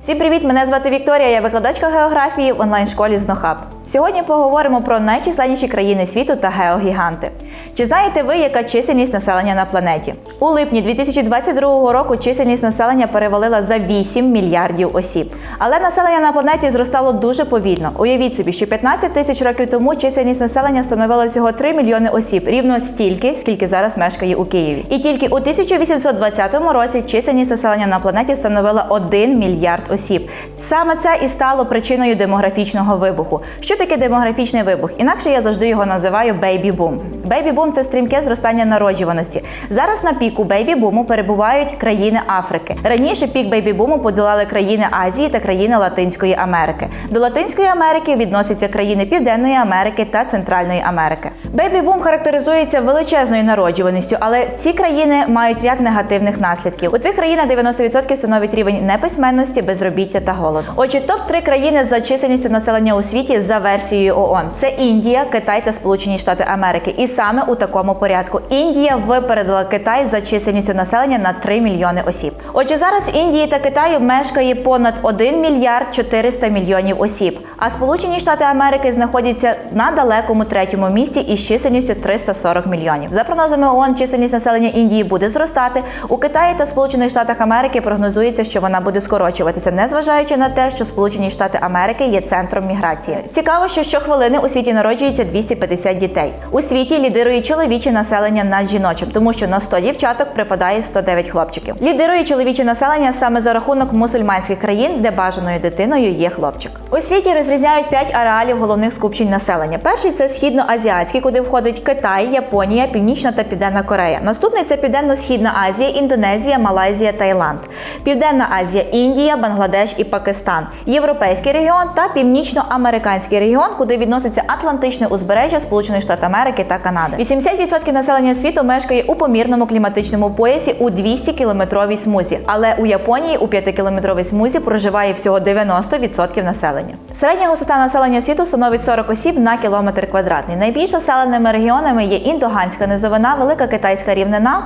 Всім привіт! Мене звати Вікторія. Я викладачка географії в онлайн-школі Знохаб. Сьогодні поговоримо про найчисленніші країни світу та геогіганти. Чи знаєте ви, яка чисельність населення на планеті? У липні 2022 року чисельність населення перевалила за 8 мільярдів осіб. Але населення на планеті зростало дуже повільно. Уявіть собі, що 15 тисяч років тому чисельність населення становила всього 3 мільйони осіб, рівно стільки, скільки зараз мешкає у Києві. І тільки у 1820 році чисельність населення на планеті становила 1 мільярд осіб. Саме це і стало причиною демографічного вибуху. Що таке демографічний вибух? Інакше я завжди його називаю бейбі-бум. Бейбі-бум це стрімке зростання народжуваності. Зараз на піку бейбі-буму перебувають країни Африки. Раніше пік бейбі-буму подолали країни Азії та країни Латинської Америки. До Латинської Америки відносяться країни Південної Америки та Центральної Америки. Бейбі-бум характеризується величезною народжуваністю, але ці країни мають ряд негативних наслідків. У цих країнах 90% становить рівень неписьменності, безробіття та голоду. Отже, топ 3 країни за чисельністю населення у світі за версією ООН. Це Індія, Китай та Сполучені Штати Америки. І саме у такому порядку Індія випередила Китай за чисельністю населення на 3 мільйони осіб. Отже, зараз в Індії та Китаю мешкає понад 1 мільярд 400 мільйонів осіб. А Сполучені Штати Америки знаходяться на далекому третьому місці із чисельністю 340 мільйонів. За прогнозами ООН, чисельність населення Індії буде зростати. У Китаї та Сполучених Штатах Америки прогнозується, що вона буде скорочуватися, незважаючи на те, що Сполучені Штати Америки є центром міграції. Цікаво, що щохвилини у світі народжується 250 дітей. У світі лідирує чоловіче населення над жіночим, тому що на 100 дівчаток припадає 109 хлопчиків. Лідирує чоловіче населення саме за рахунок мусульманських країн, де бажаною дитиною є хлопчик. У світі розрізняють 5 ареалів головних скупчень населення. Перший це східноазіатський, куди входить Китай, Японія, Північна та Південна Корея. Наступний це Південно-Східна Азія, Індонезія, Малайзія, Таїланд. Південна Азія, Індія, Бангладеш і Пакистан, Європейський регіон та Північноамериканський регіон, куди відноситься Атлантичне узбережжя Сполучених Штатів Америки та Канади. 80% населення світу мешкає у помірному кліматичному поясі у 200-кілометровій смузі, але у Японії у 5-кілометровій смузі проживає всього 90% населення. Середня густота населення світу становить 40 осіб на кілометр квадратний. Найбільш населеними регіонами є Індоганська низовина, Велика Китайська рівнина.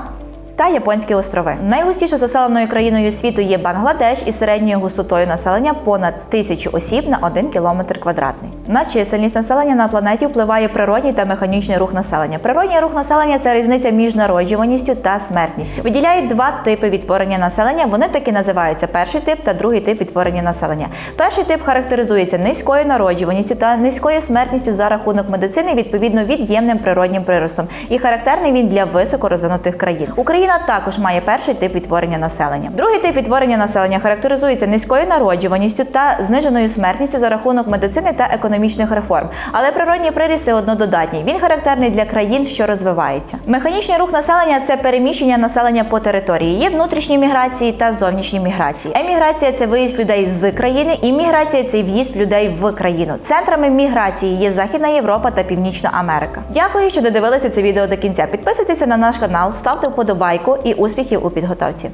Та Японські острови. Найгустіше заселеною країною світу є Бангладеш із середньою густотою населення понад тисячу осіб на 1 кілометр квадратний. На чисельність населення на планеті впливає природній та механічний рух населення. Природній рух населення це різниця між народжуваністю та смертністю. Виділяють два типи відтворення населення. Вони таки називаються перший тип та другий тип відтворення населення. Перший тип характеризується низькою народжуваністю та низькою смертністю за рахунок медицини, відповідно від'ємним природнім приростом. І характерний він для високорозвинутих країн. Україна також має перший тип відтворення населення. Другий тип відтворення населення характеризується низькою народжуваністю та зниженою смертністю за рахунок медицини та економічних реформ. Але природній приріст все одно додатній. Він характерний для країн, що розвиваються. Механічний рух населення це переміщення населення по території. Є внутрішні міграції та зовнішні міграції. Еміграція це виїзд людей з країни, і міграція це в'їзд людей в країну. Центрами міграції є Західна Європа та Північна Америка. Дякую, що додивилися це відео до кінця. Підписуйтеся на наш канал, ставте вподобайку і успіхів у підготовці.